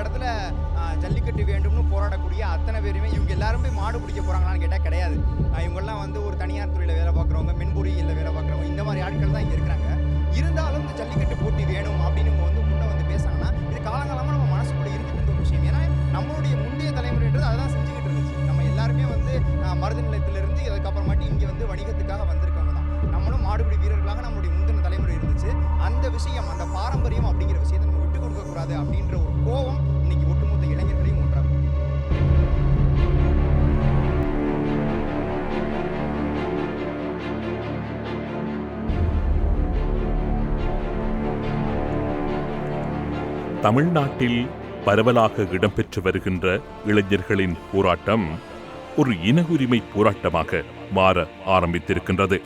இடத்துல ஜல்லிக்கட்டு வேண்டும்னு போராடக்கூடிய அத்தனை பேருமே இவங்க எல்லாரும் போய் மாடு பிடிக்க போகிறாங்களான்னு கேட்டால் கிடையாது. இவங்கெல்லாம் வந்து ஒரு தனியார் துறையில் வேலை பார்க்குறவங்க மின்பொறியில் வேலை பார்க்குறவங்க இந்த மாதிரி ஆட்கள் தான் இங்கே இருக்கிறாங்க. இருந்தாலும் இந்த ஜல்லிக்கட்டு போட்டி வேணும் அப்படின்னு இவங்க வந்து முன்னே வந்து பேசுனாங்கன்னா இது காலங்காலமாக நம்ம மனசுக்குள்ள இருந்துட்டு இருந்த ஒரு விஷயம். ஏன்னா நம்மளுடைய முந்தைய தலைமுறைன்றது அதான் செஞ்சுக்கிட்டு இருந்துச்சு. நம்ம எல்லாருமே வந்து ஆ, நிலையத்திலிருந்து அதுக்கப்புறமாட்டி இங்கே வந்து வணிகத்துக்காக வந்திருக்கவங்க தான். நம்மளும் மாடுபிடி வீரர்களாக நம்மளுடைய முந்தின தலைமுறை இருந்துச்சு. அந்த விஷயம் அந்த பாரம்பரியம் அப்படிங்கிற விஷயத்தை நம்ம விட்டு கொடுக்கக்கூடாது அப்படின்ற தமிழ்நாட்டில் பரவலாக இடம்பெற்று வருகின்ற இளைஞர்களின் போராட்டம் ஒரு இன உரிமை போராட்டமாக மாற ஆரம்பித்திருக்கின்றது.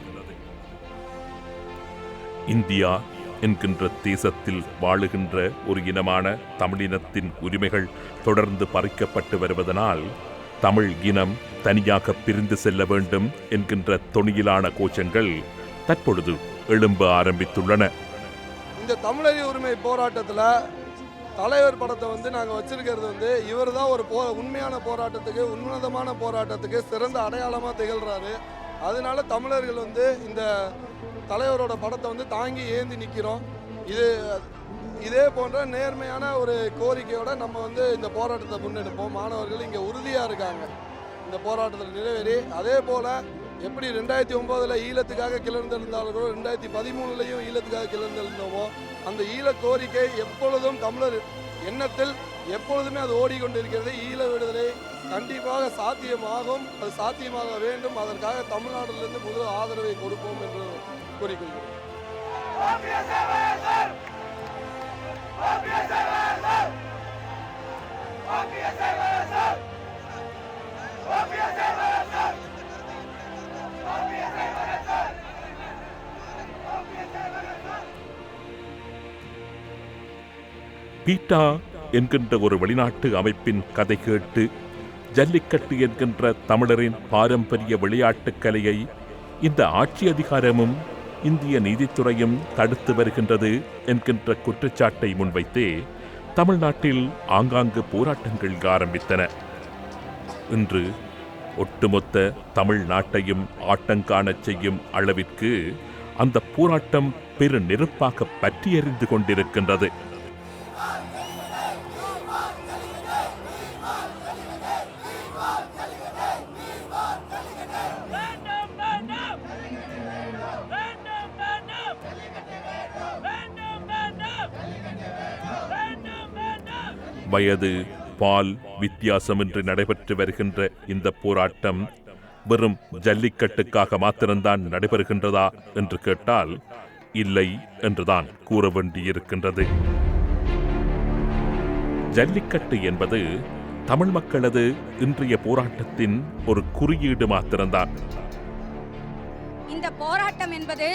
இந்தியா என்கின்ற தேசத்தில் வாழுகின்ற ஒரு இனமான தமிழினத்தின் உரிமைகள் தொடர்ந்து பறிக்கப்பட்டு வருவதனால் தமிழ் இனம் தனியாக பிரிந்து செல்ல வேண்டும் என்கின்ற தொனியிலான கோஷங்கள் தற்பொழுது எழும்ப ஆரம்பித்துள்ளன. இந்த தமிழறி உரிமை போராட்டத்தில் தலைவர் படத்தை வந்து நாங்கள் வச்சிருக்கிறது வந்து இவர் தான் ஒரு போ உண்மையான போராட்டத்துக்கு உன்னதமான போராட்டத்துக்கு சிறந்த அடையாளமாக திகழ்கிறாரு அதனால தமிழர்கள் வந்து இந்த தலைவரோட படத்தை வந்து தாங்கி ஏந்தி நிற்கிறோம் இது இதே போன்ற நேர்மையான ஒரு கோரிக்கையோட நம்ம வந்து இந்த போராட்டத்தை முன்னெடுப்போம். மாணவர்கள் இங்கே உறுதியாக இருக்காங்க. இந்த போராட்டத்தில் நிறைவேறி அதே போல் எப்படி ரெண்டாயிரத்தி ஒம்போதில் ஈழத்துக்காக கிளர்ந்தெழுந்தார்களோ ரெண்டாயிரத்தி பதிமூணுலையும் ஈழத்துக்காக கிளர்ந்தெழுந்தோமோ அந்த ஈழ கோரிக்கை எப்பொழுதும் தமிழர் எண்ணத்தில் எப்பொழுதுமே அது ஓடிக்கொண்டிருக்கிறது ஈழ விடுதலை கண்டிப்பாக சாத்தியமாகும் அது சாத்தியமாக வேண்டும் அதற்காக தமிழ்நாட்டிலிருந்து முதல் ஆதரவை கொடுப்போம் என்று கூறிக்கொள்கிறேன் பீட்டா என்கின்ற ஒரு வெளிநாட்டு அமைப்பின் கதை கேட்டு ஜல்லிக்கட்டு என்கின்ற தமிழரின் பாரம்பரிய விளையாட்டுக் கலையை இந்த ஆட்சி அதிகாரமும் இந்திய நீதித்துறையும் தடுத்து வருகின்றது என்கின்ற குற்றச்சாட்டை முன்வைத்தே தமிழ்நாட்டில் ஆங்காங்கு போராட்டங்கள் ஆரம்பித்தன. இன்று ஒட்டுமொத்த தமிழ் நாட்டையும் ஆட்டங்காணச் செய்யும் அளவிற்கு அந்த போராட்டம் பெரு நெருப்பாக பற்றி எறிந்து கொண்டிருக்கின்றது. வயது பால் வித்தியாசமின்றி நடைபெற்று வருகின்ற இந்த போராட்டம் வெறும் ஜல்லிக்கட்டுக்காக மாத்திரம்தான் நடைபெறுகின்றதா என்று கேட்டால் இல்லை என்றுதான் கூற வேண்டியிருக்கின்றது. ஜல்லிக்கட்டு என்பது தமிழ் மக்களது இன்றைய போராட்டத்தின் ஒரு குறியீடு மாத்திரம்தான். இந்த போராட்டம் என்பது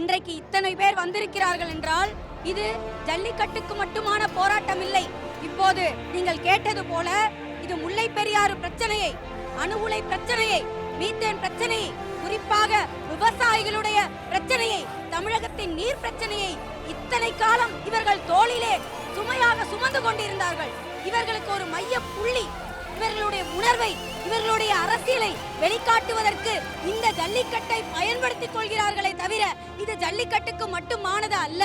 இன்றைக்கு இத்தனை பேர் வந்திருக்கிறார்கள் என்றால் இது ஜல்லிக்கட்டுக்கு மட்டுமான போராட்டம் இல்லை இப்போது நீங்கள் கேட்டது போல இது முல்லை பெரியாறு பிரச்சனையை அணு உலை பிரச்சனையை மீத்தேன் பிரச்சனையை குறிப்பாக விவசாயிகளுடைய பிரச்சனையை தமிழகத்தின் நீர் பிரச்சனையை இத்தனை காலம் இவர்கள் தோளிலே சுமையாக சுமந்து கொண்டிருந்தார்கள். இவர்களுக்கு ஒரு மைய புள்ளி இவர்களுடைய உணர்வை இவர்களுடைய அரசியலை வெளிக்காட்டுவதற்கு இந்த ஜல்லிக்கட்டை பயன்படுத்திக் கொள்கிறார்களே தவிர இது ஜல்லிக்கட்டுக்கு மட்டுமானது அல்ல.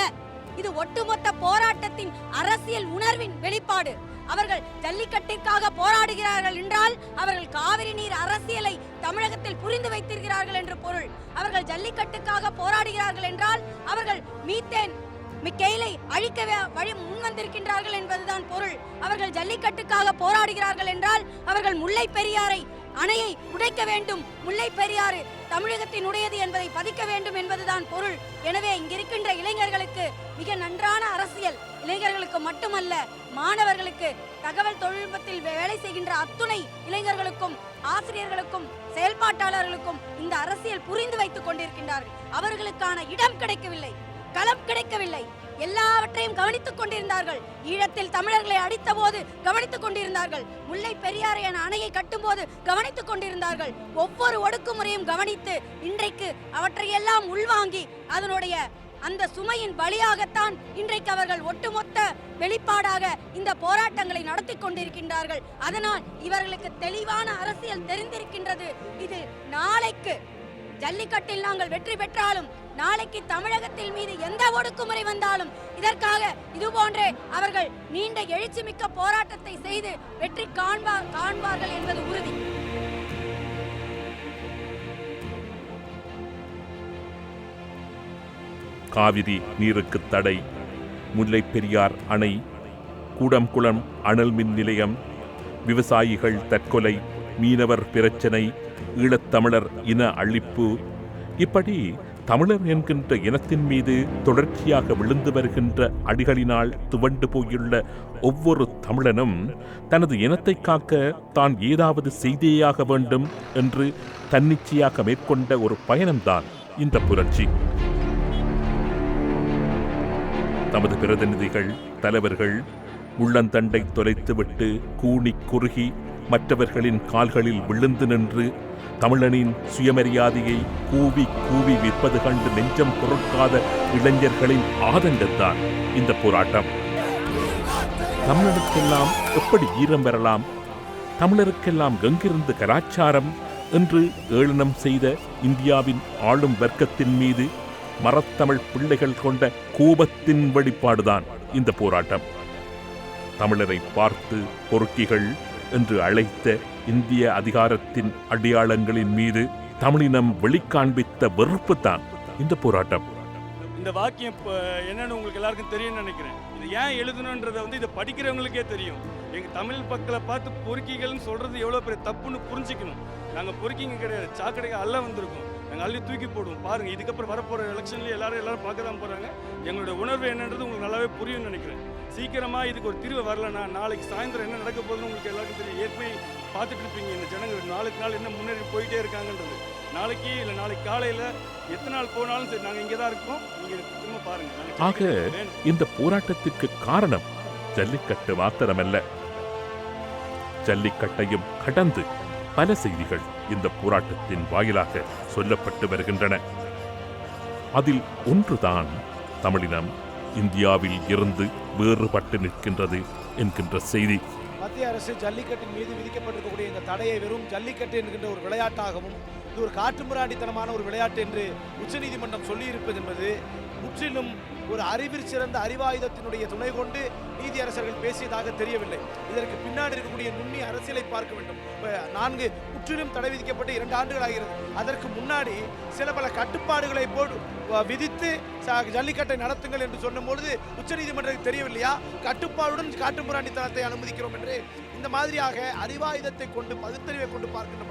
இது ஒட்டுமொத்த போராட்டத்தின் அரசியல் உணர்வின் வெளிப்பாடு. அவர்கள் ஜல்லிக்கட்டிற்காக போராடுகிறார்கள் என்றால் அவர்கள் காவிரி நீர் அரசியலை தமிழகத்தில் புரிந்து வைத்திருக்கிறார்கள் என்று பொருள். அவர்கள் ஜல்லிக்கட்டுக்காக போராடுகிறார்கள் என்றால் அவர்கள் மீத்தேன் மிக்கெயிலை அழிக்கவே வழி முன் வந்திருக்கின்றார்கள் என்பதுதான் பொருள். அவர்கள் ஜல்லிக்கட்டுக்காக போராடுகிறார்கள் என்றால் அவர்கள் முல்லை பெரியாரை அணையை உடைக்க வேண்டும். முல்லை பெரியாறு தமிழகத்தின் உடையது என்பதை பதிக்க வேண்டும் என்பதுதான் பொருள். எனவே இங்கிருக்கின்ற இளைஞர்களுக்கு மிக நன்றான அரசியல். இளைஞர்களுக்கு மட்டுமல்ல மாணவர்களுக்கு தகவல் தொழில்நுட்பத்தில் வேலை செய்கின்ற அத்துணை இளைஞர்களுக்கும் ஆசிரியர்களுக்கும் செயல்பாட்டாளர்களுக்கும் இந்த அரசியல் புரிந்து வைத்துக் கொண்டிருக்கின்றார்கள். அவர்களுக்கான இடம் கிடைக்கவில்லை களம் கிடைக்கவில்லை. எல்லாவற்றையும் கவனித்துக் கொண்டிருந்தார்கள். ஈழத்தில் தமிழர்களை அடித்த போது கவனித்துக் கொண்டிருந்தார்கள். முல்லை பெரியாறு என அணையை கட்டும்போது கவனித்துக் கொண்டிருந்தார்கள். ஒவ்வொரு ஒடுக்குமுறையும் கவனித்து இன்றைக்கு அவற்றையெல்லாம் உள்வாங்கி அதனுடைய அந்த சுமையின் வழியாகத்தான் இன்றைக்கு அவர்கள் ஒட்டுமொத்த வெளிப்பாடாக இந்த போராட்டங்களை நடத்தி கொண்டிருக்கின்றார்கள். அதனால் இவர்களுக்கு தெளிவான அரசியல் தெரிந்திருக்கின்றது. இது நாளைக்கு ஜல்லிக்கட்டில் நாங்கள் வெற்றி பெற்றாலும் நாளைக்கு தமிழகத்தில் மீது எந்த ஒடுக்குமுறை வந்தாலும் இதற்காக இது போன்றே அவர்கள் நீண்ட எழுச்சிமிக்க போராட்டத்தை செய்து வெற்றி காண்பா காண்பார்கள் என்பது உறுதி. காவிரி நீருக்கு தடை. முல்லை பெரியார் அணை. கூடம்குளம் அனல் மின் நிலையம். விவசாயிகள் தற்கொலை. மீனவர் பிரச்சனை. ஈழத்தமிழர் இன அழிப்பு. இப்படி தமிழர் என்கின்ற இனத்தின் மீது தொடர்ச்சியாக விழுந்து வருகின்ற அடிகளினால் துவண்டு போயுள்ள ஒவ்வொரு தமிழனும் தனது இனத்தை காக்க தான் ஏதாவது செய்தேயாக வேண்டும் என்று தன்னிச்சையாக மேற்கொண்ட ஒரு பயணம்தான் இந்த புரட்சி. தமது பிரதிநிதிகள் தலைவர்கள் உள்ளந்தண்டை தொலைத்துவிட்டு கூணி குறுகி மற்றவர்களின் கால்களில் விழுந்து நின்று தமிழனின் சுயமரியாதையை கூவி கூவி விற்பது கண்டு நெஞ்சம் பொறுக்காத இளைஞர்களின் ஆதங்கத்தான் இந்த போராட்டம். தமிழனுக்கெல்லாம் எப்படி ஈரம் வரலாம் தமிழருக்கெல்லாம் எங்கிருந்து கலாச்சாரம்? என்று ஏளனம் செய்த இந்தியாவின் ஆளும் வர்க்கத்தின் மீது மரத்தமிழ் பிள்ளைகள் கொண்ட கோபத்தின் வெளிப்பாடுதான் இந்த போராட்டம். தமிழரை பார்த்து பொறுக்கிகள் என்று அழைத்த இந்திய அதிகாரத்தின் அடையாளங்களின் மீது தமிழினம் வெளிக்காண்பித்த வெறுப்புத்தான் இந்த போராட்டம். இந்த வாக்கியம் இப்போ என்னன்னு உங்களுக்கு எல்லாருக்கும் தெரியும்னு நினைக்கிறேன். இது ஏன் எழுதணுன்றதை வந்து இதை படிக்கிறவங்களுக்கே தெரியும். எங்கள் தமிழ் மக்களை பார்த்து பொறுக்கிகள்னு சொல்கிறது எவ்வளோ பெரிய தப்புன்னு புரிஞ்சுக்கணும். நாங்கள் பொறுக்கிங்க கிடையாது. சாக்கடைக்கு அல்ல வந்திருக்கோம். நாங்கள் அள்ளி தூக்கி போடுவோம். பாருங்கள் இதுக்கப்புறம் வரப்போகிற எலெக்ஷன்லேயே எல்லாரும் எல்லாரும் பார்க்க தான் போகிறாங்க எங்களோட உணர்வு என்னன்றது உங்களுக்கு நல்லாவே புரியும்னு நினைக்கிறேன். சீக்கிரமாக இதுக்கு ஒரு தீர்வு வரலன்னா நாளைக்கு சாயந்தரம் என்ன நடக்க போகுதுன்னு உங்களுக்கு எல்லாருக்கும் தெரியும். ஏற்கனவே பார்த்துட்டு இருப்பீங்க. இந்த ஜனங்கள் நாளுக்கு நாள் என்ன முன்னேறி போயிட்டே இருக்காங்கன்றது. நாளைக்கு இல்லை நாளைக்கு காலையில் எத்தனை நாள் போனாலும் சரி நாங்கள் இங்கே தான் இருக்கோம் நீங்கள் திரும்ப பாருங்கள் நாங்க ஆக. இந்த போராட்டத்திற்கு காரணம் ஜல்லிக்கட்டு மாத்திரமல்ல. ஜல்லிக்கட்டையும் கடந்து பல செய்திகள் இந்த போராட்டத்தின் வாயிலாக சொல்லப்பட்டு வருகின்றன. அதில் ஒன்றுதான் தமிழினம் இந்தியாவில் இருந்து வேறுபட்டு நிற்கின்றது என்கின்ற செய்தி. மத்திய அரசு ஜல்லிக்கட்டின் மீது விதிக்கப்பட்டிருக்கக்கூடிய இந்த தடையை வெறும் ஜல்லிக்கட்டு என்கின்ற ஒரு விளையாட்டாகவும் இது ஒரு காட்டுமிராண்டித்தனமான ஒரு விளையாட்டு என்று உச்சநீதிமன்றம் சொல்லியிருப்பது என்பது முற்றிலும் ஒரு அறிவில் சிறந்த அறிவாயுதத்தினுடைய துணை கொண்டு நீதியரசர்கள் பேசியதாக தெரியவில்லை. இதற்கு பின்னாடி இருக்கக்கூடிய நுண்ணி அரசியலை பார்க்க வேண்டும். நான்கு முற்றிலும் தடை விதிக்கப்பட்டு இரண்டு ஆண்டுகள் ஆகிறது. அதற்கு முன்னாடி சில பல கட்டுப்பாடுகளை போடு விதித்து ஜல்லிக்கட்டை நடத்துங்கள் என்று சொன்ன பொழுது உச்சநீதிமன்றத்துக்கு தெரியவில்லையா? கட்டுப்பாடுடன் காட்டுமிராண்டித்தனத்தை அனுமதிக்கிறோம் என்று. இந்த மாதிரியாக அறிவாயுதத்தை கொண்டு பகுத்தறிவை கொண்டு பார்க்கின்ற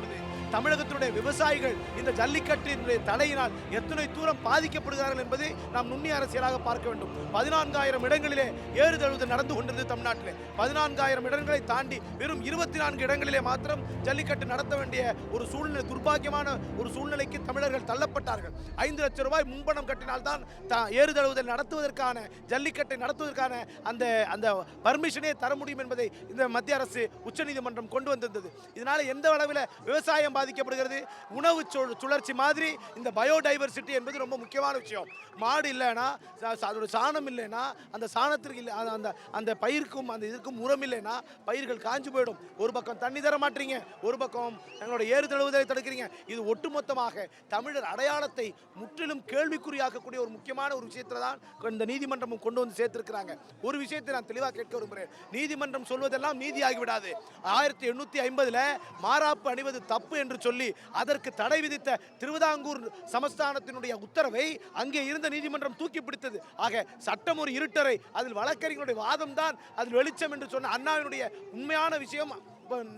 தமிழகத்தினுடைய விவசாயிகள் இந்த ஜல்லிக்கட்டினுடைய தடையினால் எத்தனை தூரம் பாதிக்கப்படுகிறார்கள் என்பதை நாம் நுண்ணிய அரசியலாக பார்க்க வேண்டும். பதினான்காயிரம் இடங்களிலே ஏறுதழுவது நடந்து கொண்டிருந்தது தமிழ்நாட்டிலே. பதினான்காயிரம் இடங்களை தாண்டி வெறும் இருபத்தி நான்கு இடங்களிலே மாத்திரம் ஜல்லிக்கட்டு நடத்த வேண்டிய ஒரு சூழ்நிலை துர்பாக்கியமான ஒரு சூழ்நிலைக்கு தமிழர்கள் தள்ளப்பட்டார்கள். ஐந்து லட்சம் ரூபாய் முன்பணம் கட்டினால்தான் த- ஏறுதழுவுதல் நடத்துவதற்கான ஜல்லிக்கட்டை நடத்துவதற்கான அந்த அந்த பர்மிஷனே தர முடியும் என்பதை இந்த மத்திய அரசு உச்சநீதிமன்றம் கொண்டு வந்திருந்தது. இதனால எந்த அளவில் விவசாயம் பாதிக்கப்படுகிறது. உணவு சுழற்சி மாதிரி இந்த பயோடைவர்சிட்டி என்பது ரொம்ப முக்கியமான விஷயம். மாடு இல்லைன்னா அதோட சாணம் இல்லைன்னா அந்த சாணத்திற்கு இல்லை அந்த- அந்த பயிருக்கும் அந்த இதுக்கும் உரம் இல்லைன்னா பயிர்கள் காஞ்சு போயிடும். ஒரு பக்கம் தண்ணி தர மாட்டீங்க ஒரு பக்கம் எங்களோட ஏறு தழுவுதலை தடுக்கிறீங்க. இது ஒட்டுமொத்தமாக தமிழர் அடையாளத்தை முற்றிலும் கேள்விக்குறியாக்கக்கூடிய ஒரு முக்கியமான ஒரு விஷயத்தில் தான் இந்த நீதிமன்றமும் கொண்டு வந்து சேர்த்திருக்கிறாங்க. ஒரு விஷயத்தை நான் தெளிவாக கேட்க விரும்புகிறேன் நீதிமன்றம் சொல்வதெல்லாம் நீதியாகிவிடாது. ஆயிரத்தி எண்ணூற்றி ஐம்பதுல மாறாப்பு அணிவது தப்பு என்று என்று சொல்லி அதற்கு தடை விதித்த திருவிதாங்கூர் சமஸ்தானத்தினுடைய உத்தரவை அங்கே இருந்த நீதிமன்றம் தூக்கி பிடித்தது. ஆக சட்டம் ஒரு இருட்டரை அதில் வழக்கறிஞருடைய வாதம் தான் அதில் வெளிச்சம் என்று சொன்ன அண்ணாவினுடைய உண்மையான விஷயம்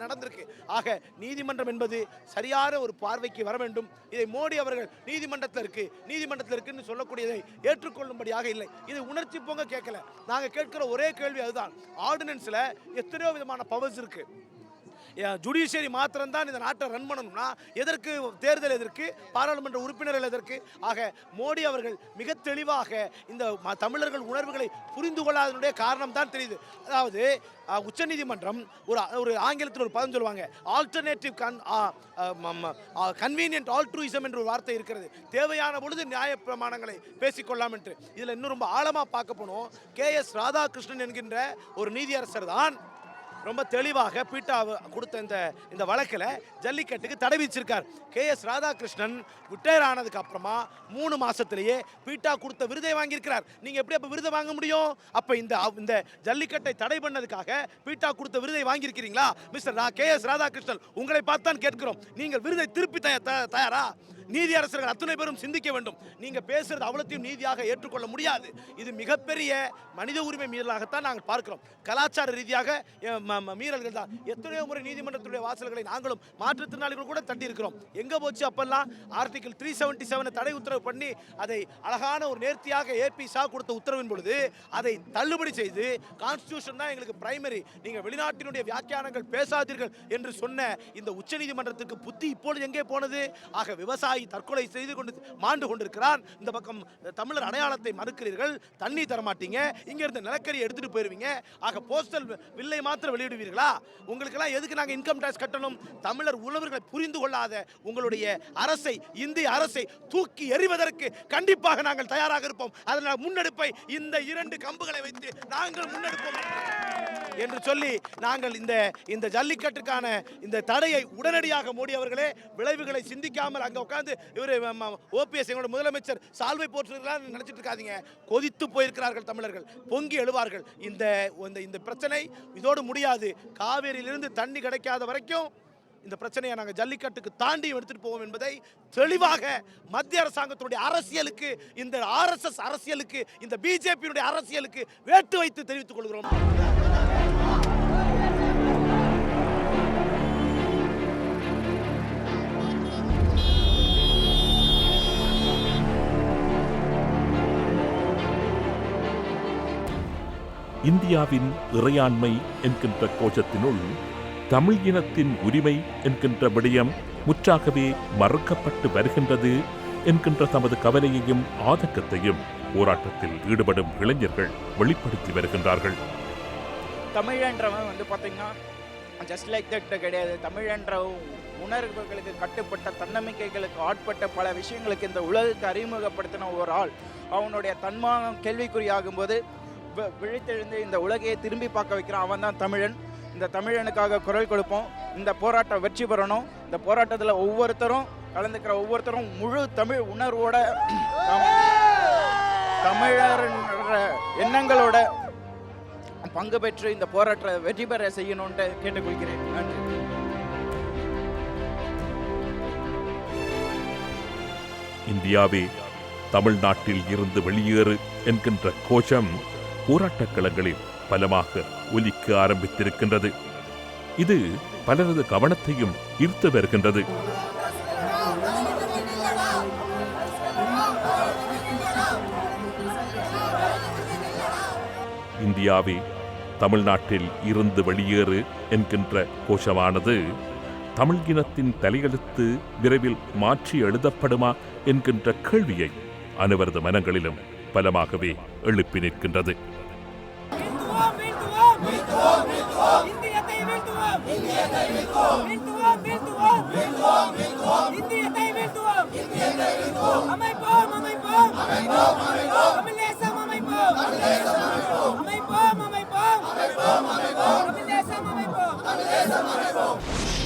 நடந்திருக்கு. ஆக நீதிமன்றம் என்பது சரியான ஒரு பார்வைக்கு வர வேண்டும். இதை மோடி அவர்கள் நீதிமன்றத்தில் இருக்கு நீதிமன்றத்தில் இருக்குன்னு சொல்லக்கூடியதை ஏற்றுக்கொள்ளும்படியாக இல்லை. இது உணர்ச்சி பொங்க கேட்கல. நாங்க கேட்கிற ஒரே கேள்வி அதுதான். ஆர்டினன்ஸ்ல எத்தனையோ விதமான பவர்ஸ் இருக்குது ஜுடிஷியரி மாத்திரம்தான் இந்த நாட்டை ரன் பண்ணணும்னா எதற்கு தேர்தல் எதற்கு? பாராளுமன்ற உறுப்பினர்கள் எதற்கு? ஆக மோடி அவர்கள் மிக தெளிவாக இந்த ம- தமிழர்கள் உணர்வுகளை புரிந்து கொள்ளாதனுடைய காரணம் தான் தெரியுது. அதாவது உச்சநீதிமன்றம் ஒரு ஒரு ஆங்கிலத்தில் ஒரு பதம் சொல்லுவாங்க. ஆல்டர்னேட்டிவ் கன் கன்வீனியன்ட் ஆல்ட்ரூயிசம் என்ற ஒரு வார்த்தை இருக்கிறது. தேவையான பொழுது நியாய பிரமாணங்களை பேசிக்கொள்ளலாம் என்று. இதில் இன்னும் ரொம்ப ஆழமாக பார்க்க போனோம். கே எஸ் ராதாகிருஷ்ணன் என்கின்ற ஒரு நீதியரசர் தான் ரொம்ப தெளிவாக பீட்டா கொடுத்த இந்த இந்த வழக்கில் ஜல்லிக்கட்டுக்கு தடை விதிச்சிருக்கார். கே எஸ் ராதாகிருஷ்ணன் ரிட்டையர் ஆனதுக்கு அப்புறமா மூணு மாசத்திலேயே பீட்டா கொடுத்த விருதை வாங்கியிருக்கிறார். நீங்க எப்படி அப்ப விருதை வாங்க முடியும்? அப்ப இந்த இந்த ஜல்லிக்கட்டை தடை பண்ணதுக்காக பீட்டா கொடுத்த விருதை வாங்கியிருக்கிறீங்களா? மிஸ்டர் கே எஸ் ராதாகிருஷ்ணன் உங்களை பார்த்தான் கேட்கிறோம். நீங்கள் விருதை திருப்பி த- தயாரா? நீதியரசர்கள் அத்தனை பேரும் சிந்திக்க வேண்டும். நீங்க பேசுறது அவ்வளத்தையும் நீதியாக ஏற்றுக்கொள்ள முடியாது. இது மிகப்பெரிய மனித உரிமை மீறலாகத்தான் நாங்கள் பார்க்கிறோம். கலாச்சார ரீதியாக மீறல்கள் தான். எத்தனையோ முறை நீதிமன்றத்துடைய வாசல்களை நாங்களும் மாற்றுத்திறனாளிகள் கூட தட்டி இருக்கிறோம் எங்க போச்சு அப்பெல்லாம்? ஆர்டிகல் த்ரீ செவன்டி செவனை தடை உத்தரவு பண்ணி அதை அழகான ஒரு நேர்த்தியாக ஏபி ஷா கொடுத்த உத்தரவின் பொழுது அதை தள்ளுபடி செய்து கான்ஸ்டியூஷன் தான் எங்களுக்கு பிரைமரி நீங்க வெளிநாட்டினுடைய வியாக்கியானங்கள் பேசாதீர்கள் என்று சொன்ன இந்த உச்சநீதிமன்றத்துக்கு புத்தி இப்பொழுது எங்கே போனது? ஆக விவசாய தற்கொலை செய்து கொண்டு மாண்டு கொண்டிருக்கிறான் இந்த பக்கம் தமிழர் அடையாளத்தை மறுக்கிறீர்கள். தண்ணி தரமாட்டீங்க. இங்கேருந்து நிலக்கரி எடுத்துட்டு போயிருவீங்க. ஆக போஸ்டல் வில்லை மாத்திரம் வெளியிடுவீர்களா? உங்களுக்கெல்லாம் எதுக்கு நாங்கள் இன்கம் டேக்ஸ் கட்டணும்? தமிழர் உழவர்களை புரிந்து கொள்ளாத உங்களுடைய அரசை இந்திய அரசை தூக்கி எறிவதற்கு கண்டிப்பாக நாங்கள் தயாராக இருப்போம். அதனால் முன்னெடுப்பை இந்த இரண்டு கம்புகளை வைத்து நாங்கள் முன்னெடுப்போம். என்று சொல்லி நாங்கள் இந்த இந்த ஜல்லிக்கட்டுக்கான இந்த தடையை உடனடியாக மோடி அவர்களே விளைவுகளை சிந்திக்காமல் அங்கே உட்காந்து இவர் ஓபிஎஸ் எங்களோட முதலமைச்சர் சால்வை போற்றுகிறார் நினைச்சிட்டு இருக்காதீங்க. கொதித்து போயிருக்கிறார்கள் தமிழர்கள் பொங்கி எழுவார்கள். இந்த இந்த இந்த பிரச்சனை இதோடு முடியாது. காவேரியிலிருந்து தண்ணி கிடைக்காத வரைக்கும் இந்த பிரச்சனையை நாங்கள் ஜல்லிக்கட்டுக்கு தாண்டி எடுத்துட்டு போவோம் என்பதை தெளிவாக மத்திய அரசாங்கத்தினுடைய அரசியலுக்கு இந்த ஆர்எஸ்எஸ் அரசியலுக்கு இந்த பிஜேபியினுடைய அரசியலுக்கு வேட்டு வைத்து தெரிவித்துக் கொள்கிறோம். இந்தியாவின் இறையாண்மை என்கின்ற கோஷத்தினுள் தமிழ் இனத்தின் உரிமை என்கின்ற விடயம் முற்றாகவே மறுக்கப்பட்டு வருகின்றது என்கின்ற தமது கவலையையும் ஆதங்கத்தையும் போராட்டத்தில் ஈடுபடும் இளைஞர்கள் வெளிப்படுத்தி வருகின்றார்கள். தமிழன்றவன் வந்து பார்த்தீங்கன்னா ஜஸ்ட் லைக் தட் கிடையாது. தமிழன்ற உணர்வுகளுக்கு கட்டுப்பட்ட தன்னம்பிக்கைகளுக்கு ஆட்பட்ட பல விஷயங்களுக்கு இந்த உலகுக்கு அறிமுகப்படுத்தின ஒரு ஆள். அவனுடைய தன்மானம் கேள்விக்குறியாகும் போது வி- விழித்தெழுந்து இந்த உலகையை திரும்பி பார்க்க வைக்கிறான். அவன் தான் தமிழன். இந்த தமிழனுக்காக குரல் கொடுப்போம். இந்த போராட்டம் வெற்றி பெறணும். இந்த போராட்டத்தில் ஒவ்வொருத்தரும் கலந்துக்கிற ஒவ்வொருத்தரும் முழு தமிழ் உணர்வோட தமிழர் எண்ணங்களோட பங்கு பெற்று இந்த போராட்ட வெற்றி பெற செய்யணும்னு கேட்டுக்கொள்கிறேன். நன்றி. இந்தியாவே தமிழ்நாட்டில் இருந்து வெளியேறு என்கின்ற கோஷம் போராட்டக் களங்களில் பலமாக ஒலிக்க ஆரம்பித்திருக்கின்றது. இது பலரது கவனத்தையும் ஈர்த்து வருகின்றது. இந்தியாவே தமிழ்நாட்டில் இருந்து வெளியேறு என்கின்ற கோஷமானது தமிழ் இனத்தின் தலையெழுத்து விரைவில் மாற்றி எழுதப்படுமா என்கின்ற கேள்வியை அனைவரது மனங்களிலும் பலமாகவே எழுப்பி நிற்கின்றது அமைப்போம் அமைப்போம் அமைப்போம் அமைப்போம் அமைப்போம் அமைப்போம் Mamãe bom, mamãe bom, mamãe.